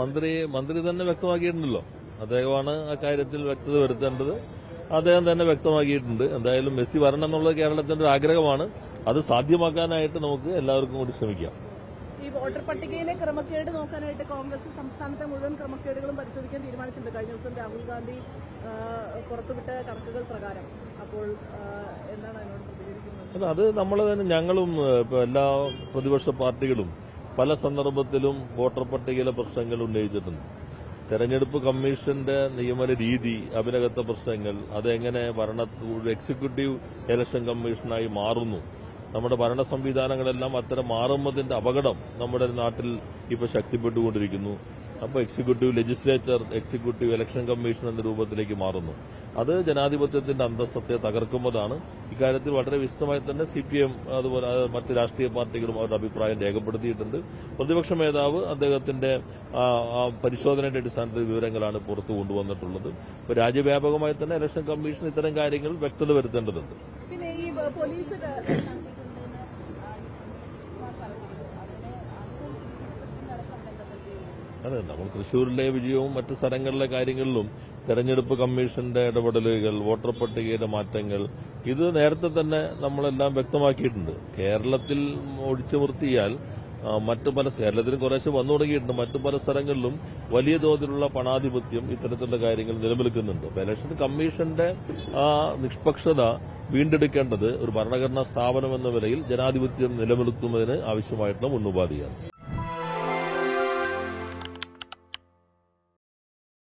മന്ത്രി മന്ത്രി തന്നെ വ്യക്തമാക്കിയിട്ടുണ്ടല്ലോ. അദ്ദേഹമാണ് ആ കാര്യത്തിൽ വ്യക്തത വരുത്തേണ്ടത്. അദ്ദേഹം തന്നെ വ്യക്തമാക്കിയിട്ടുണ്ട്. എന്തായാലും മെസ്സി വരണം എന്നുള്ളത് കേരളത്തിന്റെ ഒരു ആഗ്രഹമാണ്. അത് സാധ്യമാക്കാനായിട്ട് നമുക്ക് എല്ലാവർക്കും കൂടി ശ്രമിക്കാം. ഈ വോട്ടർ പട്ടികയിലെ ക്രമക്കേട് നോക്കാനായിട്ട് കോൺഗ്രസ് സംസ്ഥാനത്തെ മുഴുവൻ ക്രമക്കേടുകളും പരിശോധിക്കാൻ തീരുമാനിച്ചിട്ടുണ്ട്. കഴിഞ്ഞ ദിവസം രാഹുൽ ഗാന്ധി പുറത്തുവിട്ട കണക്കുകൾ പ്രകാരം. അപ്പോൾ എന്താണ് അതിനോട് പ്രതികരിക്കുന്നത്? അത് നമ്മൾ തന്നെ ഞങ്ങളും എല്ലാ പ്രതിപക്ഷ പാർട്ടികളും പല സന്ദർഭത്തിലും വോട്ടർ പട്ടികയിലെ പ്രശ്നങ്ങൾ ഉന്നയിച്ചിട്ടുണ്ട്. തെരഞ്ഞെടുപ്പ് കമ്മീഷന്റെ നിയമന രീതി അതിനകത്തെ പ്രശ്നങ്ങൾ അതെങ്ങനെ ഭരണ എക്സിക്യൂട്ടീവ് ഇലക്ഷൻ കമ്മീഷനായി മാറുന്നു. നമ്മുടെ ഭരണ സംവിധാനങ്ങളെല്ലാം അത്തരം മാറുന്നതിന്റെ അപകടം നമ്മുടെ നാട്ടിൽ ഇപ്പോൾ ശക്തിപ്പെട്ടുകൊണ്ടിരിക്കുന്നു. അപ്പോൾ executive legislature executive election commission എന്ന രൂപത്തിലേക്ക് മാറുന്നു. അത് ജനാധിപത്യത്തിന്റെ അന്തസ്സത്തെ തകർക്കുമ്പോഴാണ് ഇക്കാര്യത്തിൽ വളരെ വിശദമായി തന്നെ സി പി എം അതുപോലെ അത് മറ്റ് രാഷ്ട്രീയ പാർട്ടികളും അവരുടെ അഭിപ്രായം രേഖപ്പെടുത്തിയിട്ടുണ്ട്. പ്രതിപക്ഷ നേതാവ് അദ്ദേഹത്തിന്റെ പരിശോധനയുടെ അടിസ്ഥാനത്തിൽ വിവരങ്ങളാണ് പുറത്തു കൊണ്ടുവന്നിട്ടുള്ളത്. അപ്പോൾ രാജ്യവ്യാപകമായി തന്നെ ഇലക്ഷൻ കമ്മീഷൻ ഇത്തരം കാര്യങ്ങൾ വ്യക്തത വരുത്തേണ്ടതുണ്ട്. അതെ നമ്മൾ തൃശ്ശൂരിലെ വിജയവും മറ്റ് സ്ഥലങ്ങളിലെ കാര്യങ്ങളിലും തെരഞ്ഞെടുപ്പ് കമ്മീഷന്റെ ഇടപെടലുകൾ വോട്ടർ പട്ടികയുടെ മാറ്റങ്ങൾ ഇത് നേരത്തെ തന്നെ നമ്മളെല്ലാം വ്യക്തമാക്കിയിട്ടുണ്ട്. കേരളത്തിൽ ഒഴിച്ചു നിർത്തിയാൽ മറ്റു പല കേരളത്തിലും കുറേശ്ശെ വന്നു തുടങ്ങിയിട്ടുണ്ട്. മറ്റു പല സ്ഥലങ്ങളിലും വലിയ തോതിലുള്ള പണാധിപത്യം ഇത്തരത്തിലുള്ള കാര്യങ്ങൾ നിലനിൽക്കുന്നുണ്ട്. അപ്പൊ ഇലക്ഷൻ കമ്മീഷന്റെ ആ നിഷ്പക്ഷത വീണ്ടെടുക്കേണ്ടത് ഒരു ഭരണഘടനാ സ്ഥാപനം എന്ന നിലയിൽ ജനാധിപത്യം നിലനിർത്തുന്നതിന് ആവശ്യമായിട്ടുള്ള മുന്നുപാധിയാണ്